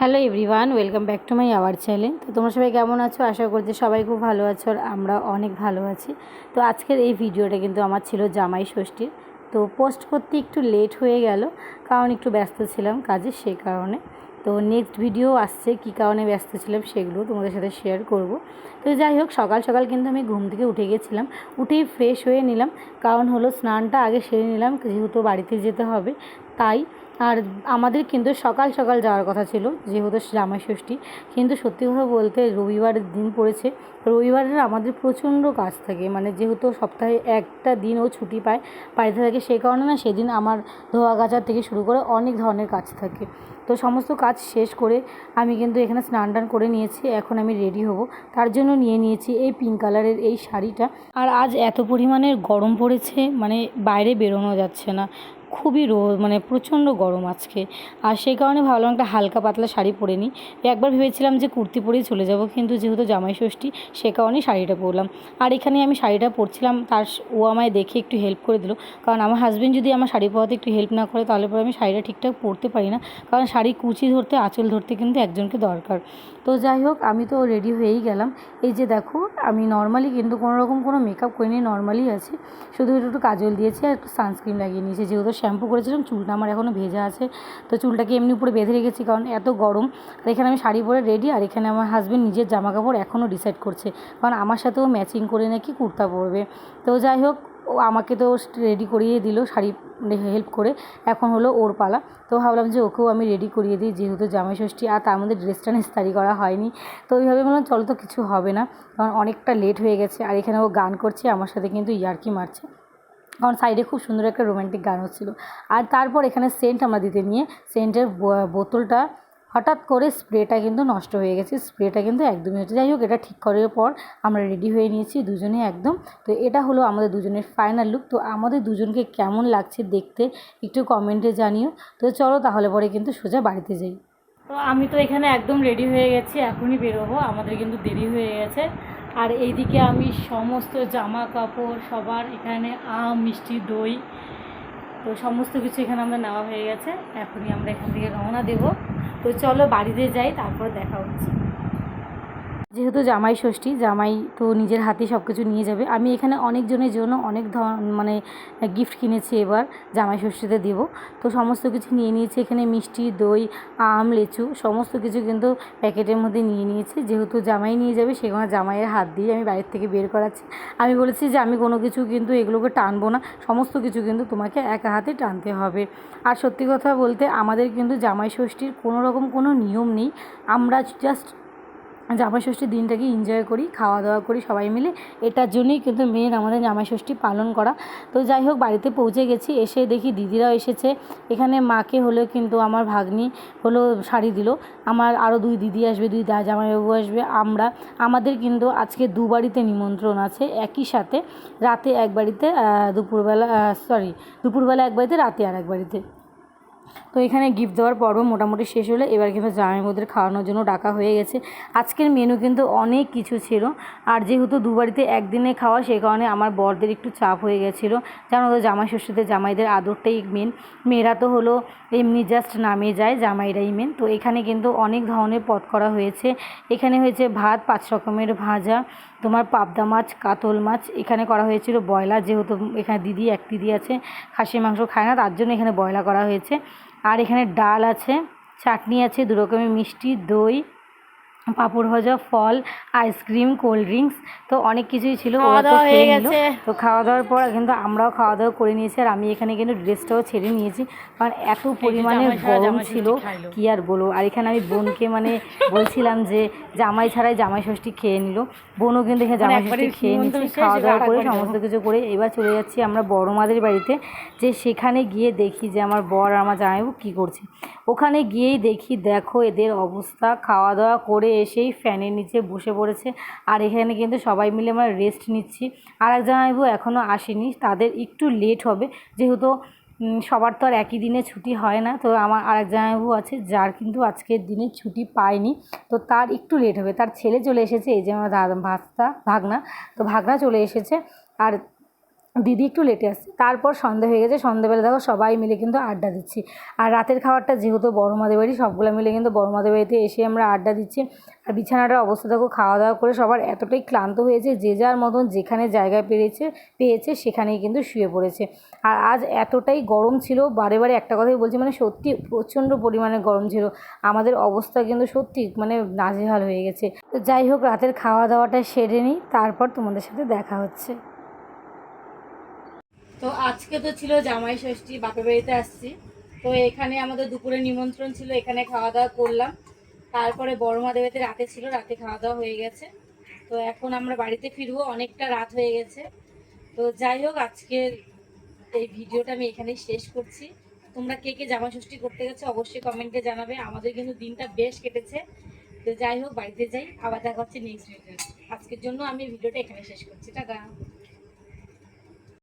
Hello everyone, welcome back to my our channel. তো তোমরা সবাই কেমন আছো? আশা করছি সবাই খুব ভালো আছো আর আমরা অনেক ভালো আছি। তো আজকের এই ভিডিওটা কিন্তু আমার ছিল জামাই ষষ্ঠীর। তো পোস্ট করতে একটু লেট হয়ে গেল, কারণ একটু ব্যস্ত ছিলাম কাজে সে কারণে। তো নেক্সট ভিডিও আসছে, কী কারণে ব্যস্ত ছিলাম সেগুলো তোমাদের সাথে শেয়ার করব। তো যাই হোক, সকাল সকাল কিন্তু আমি ঘুম থেকে উঠে গেছিলাম। উঠেই ফ্রেশ হয়ে নিলাম, কারণ হলো স্নানটা আগে সেরে নিলাম, যেহেতু বাড়িতে যেতে হবে, তাই আর আমাদের কিন্তু সকাল সকাল যাওয়ার কথা ছিল, যেহেতু জামাই ষষ্ঠী কিন্তু সত্যি কথা বলতে রবিবারের দিন পড়েছে। রবিবারের আমাদের প্রচণ্ড কাজ থাকে মানে যেহেতু সপ্তাহে একটা দিন ও ছুটি পায়, বাড়িতে থাকে সেই কারণে না সেদিন আমার ধোয়া গাছার থেকে শুরু করে অনেক ধরনের কাজ থাকে। তো সমস্ত কাজ শেষ করে আমি কিন্তু এখানে স্নান টান করে নিয়েছি, এখন আমি রেডি হব। তার জন্য নিয়ে নিয়েছি এই পিঙ্ক কালারের এই শাড়িটা। আর আজ এত পরিমাণের গরম পড়েছে মানে বাইরে বেরোনো যাচ্ছে না। খুবই রো মানে প্রচণ্ড গরম আজকে। আর সেই কারণে ভাবলাম একটা হালকা পাতলা শাড়ি পরে নিই। একবার ভেবেছিলাম যে কুর্তি পরেই চলে যাব, কিন্তু যেহেতু জামাই ষষ্ঠী, সে কারণেই শাড়িটা পরলাম। আর এখানে আমি শাড়িটা পরছিলাম, তার ও আমায় দেখে একটু হেল্প করে দিল। কারণ আমার হাজব্যান্ড যদি আমার শাড়ি পরাতে একটু হেল্প না করে, তাহলে পরে আমি শাড়িটা ঠিকঠাক পরতে পারি না। কারণ শাড়ি কুচি ধরতে, আঁচল ধরতে কিন্তু একজনকে দরকার। তো যাই হোক, আমি তো রেডি হয়েই গেলাম। এই যে দেখো, আমি নর্মালি কিন্তু কোনো রকম কোনো মেকআপ করিনি নর্মালি আছি। শুধু একটু একটু কাজল দিয়েছি আর একটু সানস্ক্রিন লাগিয়ে নিয়েছি, যেহেতু শ্যাম্পু করেছিলাম, চুলটা আমার এখনও ভেজা আছে। তো চুলটাকে এমনি উপরে বেঁধে রেখেছি, কারণ এত গরম। আর এখানে আমি শাড়ি পরে রেডি আর এখানে আমার হাজব্যান্ড নিজের জামা কাপড় এখনও ডিসাইড করছে। কারণ আমার সাথেও ম্যাচিং করে নাকি কুর্তা পরবে। তো যাই হোক, ও আমাকে তো রেডি করিয়ে দিল শাড়ি হেল্প করে। এখন হলো ওর পালা। তো ভাবলাম যে ওকেও আমি রেডি করিয়ে দিই, যেহেতু জামাই ষষ্ঠী, আর তার মধ্যে ড্রেসটা নিস্তারি করা হয়নি। তো ওইভাবে বললাম, চলো তো কিছু হবে না। কারণ অনেকটা লেট হয়ে গেছে, আর এখানে ও গান করছে, আমার সাথে কিন্তু ইয়ার্কি মারছে। কারণ সাইডে খুব সুন্দর একটা রোম্যান্টিক গান হচ্ছিল। আর তারপর এখানে সেন্ট আমরা দিতে নিয়ে সেন্টের বোতলটা হঠাৎ করে স্প্রেটা কিন্তু নষ্ট হয়ে গেছে। স্প্রেটা কিন্তু একদমই হচ্ছে যাই হোক, এটা ঠিক করার পর আমরা রেডি হয়ে নিয়েছি দুজনে একদম। তো এটা হলো আমাদের দুজনের ফাইনাল লুক। তো আমাদের দুজনকে কেমন লাগছে দেখতে একটু কমেন্টে জানিও। তো চলো তাহলে পরে কিন্তু সোজা বাড়িতে যাই। তো আমি তো এখানে একদম রেডি হয়ে গেছি, এখনই বেরোবো। আমাদের কিন্তু দেরি হয়ে গেছে। আর এইদিকে আমি সমস্ত জামা কাপড় সবার এখানে আম, মিষ্টি, দই, তো সমস্ত কিছু এখানে আমরা নেওয়া হয়ে গেছে। এখনই আমরা এখান থেকে রওনা দেব। তো চলো বাড়িতে যাই, তারপর দেখা হচ্ছে। যেহেতু জামাই ষষ্ঠী, জামাই তো নিজের হাতে সব কিছু নিয়ে যাবে। আমি এখানে অনেকজনের জন্য অনেক ধর মানে গিফট কিনেছি এবার, জামাই ষষ্ঠীতে দেবো। তো সমস্ত কিছু নিয়ে নিয়েছি, এখানে মিষ্টি, দই, আম, লেচু, সমস্ত কিছু কিন্তু প্যাকেটের মধ্যে নিয়ে নিয়েছি। যেহেতু জামাই নিয়ে যাবে সেখানে জামাইয়ের হাত দিয়ে আমি বাইরের থেকে বের করাচ্ছি। আমি বলেছি যে, আমি কোনো কিছু কিন্তু এগুলোকে টানবো না, সমস্ত কিছু কিন্তু তোমাকে একা হাতে টানতে হবে। আর সত্যি কথা বলতে, আমাদের কিন্তু জামাই ষষ্ঠীর কোনো রকম কোনো নিয়ম নেই। আমরা জাস্ট জামাই ষষ্ঠীর দিনটাকে এনজয় করি খাওয়া দাওয়া করি সবাই মিলে। এটার জন্যই কিন্তু মেন আমাদের জামাই ষষ্ঠী পালন করা। তো যাই হোক, বাড়িতে পৌঁছে গেছি, এসে দেখি দিদিরাও এসেছে। এখানে মাকে হলেও কিন্তু আমার ভাগ্নি হলো শাড়ি দিল। আমার আরও দুই দিদি আসবে, দুই দা জামাইবাবু আসবে, আমরা, আমাদের কিন্তু আজকে দু বাড়িতে নিমন্ত্রণ আছে, একই সাথে। রাতে এক বাড়িতে দুপুরবেলা সরি দুপুরবেলা এক বাড়িতে, রাতে আর এক বাড়িতে। তো এখানে গিফট দেওয়ার পর্ব মোটামুটি শেষ হলে। এবার কিন্তু জামাইবাবুদের খাওয়ানোর জন্য ডাকা হয়ে গেছে। আজকের মেনু কিন্তু অনেক কিছু ছিল। আর যেহেতু দুবারিতে একদিনে খাওয়া, সে কারণে আমার বরদের একটু চাপ হয়ে গেছিল। জানো তো জামাই ষষ্ঠীতে জামাইদের আদরটাই মেন মেয়েরা তো হলো এমনি জাস্ট নামে যায়, জামাইরাই মেন তো এখানে কিন্তু অনেক ধরনের পদ করা হয়েছে। এখানে হয়েছে ভাত, পাঁচ রকমের ভাজা তোমার পাবদা মাছ, কাতল মাছ, এখানে করা হয়েছিল ব্রয়লার, যেহেতু এখানে দিদি, এক দিদি আছে, খাসির মাংস খায় না, তার জন্য এখানে ব্রয়লার করা হয়েছে। আর এখানে ডাল আছে, চাটনি আছে দু রকমের মিষ্টি, দই পাঁপড় ভাজা ফল আইসক্রিম কোল্ড ড্রিঙ্কস তো অনেক কিছুই ছিল। ওরা তো খেয়ে নিল। তো খাওয়া দাওয়ার পর কিন্তু আমরাও খাওয়া দাওয়া করে নিয়েছি। আর আমি এখানে কিন্তু ড্রেসটাও ছেড়ে নিয়েছি। কারণ এত পরিমাণে গরম ছিল কি আর বলব? আর এখানে আমি বোনকে মানে বলছিলাম যে জামাই ছাড়াই জামাই ষষ্ঠী খেয়ে নিল। বোনও কিন্তু এখানে জামাই ষষ্ঠী খেয়ে নিচ্ছে খাওয়া দাওয়া করে সমস্ত কিছু করে এবার চলে যাচ্ছি আমরা বড় মাদের বাড়িতে যে সেখানে গিয়ে দেখি যে আমার বর আর আমার জামাইবাবু কী করছে। ওখানে গিয়েই দেখি দেখো এদের অবস্থা খাওয়া দাওয়া করে এসেই ফ্যানের নিচে বসে পড়েছে। আর এখানে কিন্তু সবাই মিলে আমরা রেস্ট নিচ্ছি। আর এক জামাইবাবু এখনও আসেনি, তাদের একটু লেট হবে। যেহেতু সবার তো আর একই দিনে ছুটি হয় না, তো আমার আর এক জামাইবাবু আছে, যার কিন্তু আজকের দিনে ছুটি পায়নি। তো তার একটু লেট হবে। তার ছেলে চলে এসেছে, এই যে আমার ভাস্তা, ভাগনা। তো ভাগনা চলে এসেছে। আর দিদি একটু লেটে আসছে। তারপর সন্ধে হয়ে গেছে সন্ধেবেলা দেখো সবাই মিলে কিন্তু আড্ডা দিচ্ছি। আর রাতের খাবারটা যেহেতু বড় মাদের বাড়ি, সবগুলো মিলে কিন্তু বড় মাদের বাড়িতে এসে আমরা আড্ডা দিচ্ছি। আর বিছানাটার অবস্থা দেখো খাওয়া দাওয়া করে সবার এতটাই ক্লান্ত হয়েছে, যে যার মতন যেখানে জায়গায় পেরেছে, পেয়েছে সেখানেই কিন্তু শুয়ে পড়েছে। আর আজ এতটাই গরম ছিল, বারে বারে একটা কথাই বলছি মানে সত্যি প্রচণ্ড পরিমাণে গরম ছিল। আমাদের অবস্থা কিন্তু সত্যি মানে নাজেহাল হয়ে গেছে। তো যাই হোক, রাতের খাওয়া দাওয়াটা সেরে নিই, তারপর তোমাদের সাথে দেখা হচ্ছে। তো আজকে তো ছিল জামাই ষষ্ঠী, বাপের বাড়িতে আসছি। তো এখানে আমাদের দুপুরে নিমন্ত্রণ ছিল, এখানে খাওয়া দাওয়া করলাম। তারপরে বড় মাদের বাড়িতে রাতে ছিল, রাতে খাওয়া দাওয়া হয়ে গেছে। তো এখন আমরা বাড়িতে ফিরবো, অনেকটা রাত হয়ে গেছে। তো যাই হোক, আজকের এই ভিডিওটা আমি এখানেই শেষ করছি। তোমরা কে কে জামা ষষ্ঠী করতে গেছো অবশ্যই কমেন্টে জানাবে। আমাদের কিন্তু দিনটা বেশ কেটেছে। তো যাই হোক, বাড়িতে যাই, আবার দেখা হচ্ছে নেক্সট ভিডিও আজকের জন্য আমি ভিডিওটা এখানে শেষ করছি। টাটা!